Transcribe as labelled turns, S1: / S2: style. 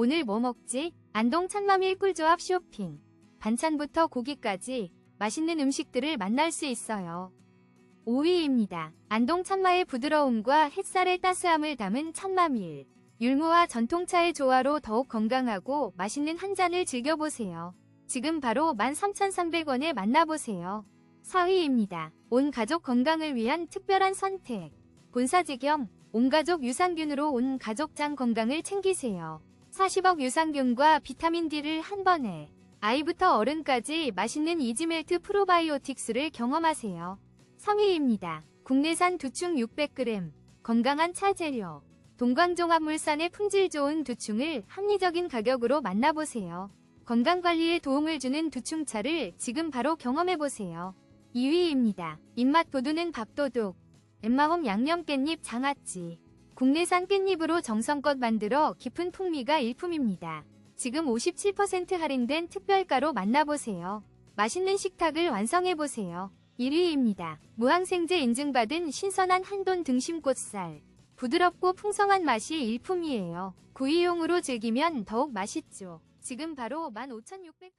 S1: 오늘 뭐 먹지? 안동 찬마밀 꿀조합 쇼핑. 반찬부터 고기까지 맛있는 음식들을 만날 수 있어요. 5위입니다. 안동 찬마의 부드러움과 햇살의 따스함을 담은 찬마밀. 율무와 전통차의 조화로 더욱 건강하고 맛있는 한 잔을 즐겨보세요. 지금 바로 13,300원에 만나보세요. 4위입니다. 온 가족 건강을 위한 특별한 선택. 본사지 겸 온가족 유산균으로 온 가족장 건강을 챙기세요. 40억 유산균과 비타민 D를 한 번에 아이부터 어른까지 맛있는 이지멜트 프로바이오틱스를 경험하세요. 3위입니다. 국내산 두충 600g 건강한 차재료 동광종합물산의 품질 좋은 두충을 합리적인 가격으로 만나보세요. 건강관리에 도움을 주는 두충차를 지금 바로 경험해보세요. 2위입니다. 입맛 돋우는 밥도둑 엠마홈 양념 깻잎 장아찌 국내산 깻잎으로 정성껏 만들어 깊은 풍미가 일품입니다. 지금 57% 할인된 특별가로 만나보세요. 맛있는 식탁을 완성해보세요. 1위입니다. 무항생제 인증받은 신선한 한돈 등심꽃살. 부드럽고 풍성한 맛이 일품이에요. 구이용으로 즐기면 더욱 맛있죠. 지금 바로 15,600...